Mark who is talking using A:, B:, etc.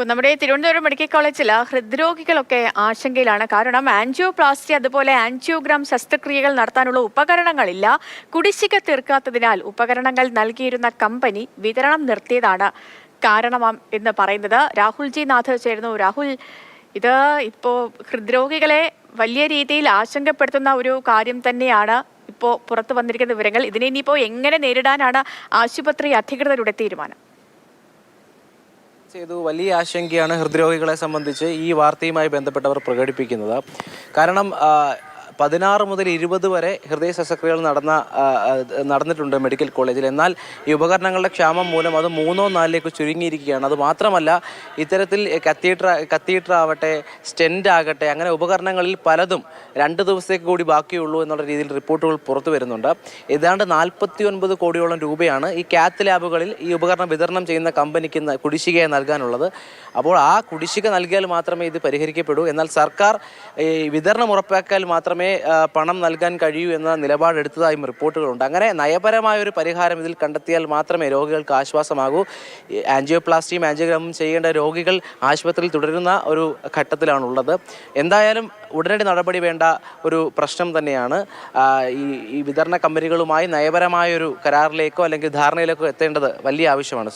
A: ഇപ്പോൾ നമ്മുടെ തിരുവനന്തപുരം മെഡിക്കൽ കോളേജിൽ ഹൃദ്രോഗികളൊക്കെ ആശങ്കയിലാണ്. കാരണം ആൻജിയോപ്ലാസ്റ്റി അതുപോലെ ആൻജിയോഗ്രാം ശസ്ത്രക്രിയകൾ നടത്താനുള്ള ഉപകരണങ്ങളില്ല. കുടിശ്ശിക തീർക്കാത്തതിനാൽ ഉപകരണങ്ങൾ നൽകിയിരുന്ന കമ്പനി വിതരണം നിർത്തിയതാണ് കാരണമാം എന്ന് പറയുന്നത്. രാഹുൽ ജി നാഥ് ചേരുന്നു. രാഹുൽ ഇത് ഇപ്പോൾ ഹൃദ്രോഗികളെ വലിയ രീതിയിൽ ആശങ്കപ്പെടുത്തുന്ന ഒരു കാര്യം തന്നെയാണ് ഇപ്പോൾ പുറത്തു വന്നിരിക്കുന്ന വിവരങ്ങൾ. ഇതിനെ ഇനിയിപ്പോൾ എങ്ങനെ നേരിടാനാണ് ആശുപത്രി അധികൃതരുടെ തീരുമാനം?
B: ചെയ്തു. വലിയ ആശങ്കയാണ് ഹൃദ്രോഗികളെ സംബന്ധിച്ച് ഈ വാർത്തയുമായി ബന്ധപ്പെട്ടവർ പ്രകടിപ്പിക്കുന്നത്. കാരണം പതിനാറ് മുതൽ ഇരുപത് വരെ ഹൃദയ ശസ്ത്രക്രിയകൾ നടന്ന നടന്നിട്ടുണ്ട് മെഡിക്കൽ കോളേജിൽ. എന്നാൽ ഈ ഉപകരണങ്ങളുടെ ക്ഷാമം മൂലം അത് മൂന്നോ നാലിലേക്ക് ചുരുങ്ങിയിരിക്കുകയാണ്. അത് മാത്രമല്ല ഇത്തരത്തിൽ കത്തീഡ്ര കത്തീഡ്ര ആവട്ടെ സ്റ്റെന്റ് ആകട്ടെ അങ്ങനെ ഉപകരണങ്ങളിൽ പലതും രണ്ട് ദിവസത്തേക്ക് കൂടി ബാക്കിയുള്ളൂ എന്നുള്ള രീതിയിൽ റിപ്പോർട്ടുകൾ പുറത്തു വരുന്നുണ്ട്. ഏതാണ്ട് നാൽപ്പത്തി ഒൻപത് കോടിയോളം രൂപയാണ് ഈ കാത്ത് ലാബുകളിൽ ഈ ഉപകരണം വിതരണം ചെയ്യുന്ന കമ്പനിക്ക് കുടിശ്ശികയെ നൽകാനുള്ളത്. അപ്പോൾ ആ കുടിശ്ശിക നൽകിയാൽ മാത്രമേ ഇത് പരിഹരിക്കപ്പെടൂ. എന്നാൽ സർക്കാർ ഈ വിതരണം ഉറപ്പാക്കിയാൽ മാത്രമേ പണം നൽകാൻ കഴിയൂ എന്ന നിലപാടെടുത്തതായും റിപ്പോർട്ടുകളുണ്ട്. അങ്ങനെ നയപരമായ ഒരു പരിഹാരം ഇതിൽ കണ്ടെത്തിയാൽ മാത്രമേ രോഗികൾക്ക് ആശ്വാസമാകൂ. ആൻജിയോപ്ലാസ്റ്റിയും ആൻജിയോഗ്രാമും ചെയ്യേണ്ട രോഗികൾ ആശുപത്രിയിൽ തുടരുന്ന ഒരു ഘട്ടത്തിലാണുള്ളത്. എന്തായാലും ഉടനടി നടപടി വേണ്ട ഒരു പ്രശ്നം തന്നെയാണ്. ഈ ഈ വിതരണ കമ്പനികളുമായി നയപരമായ ഒരു കരാറിലേക്കോ അല്ലെങ്കിൽ ധാരണയിലേക്കോ എത്തേണ്ടത് വലിയ ആവശ്യമാണ്.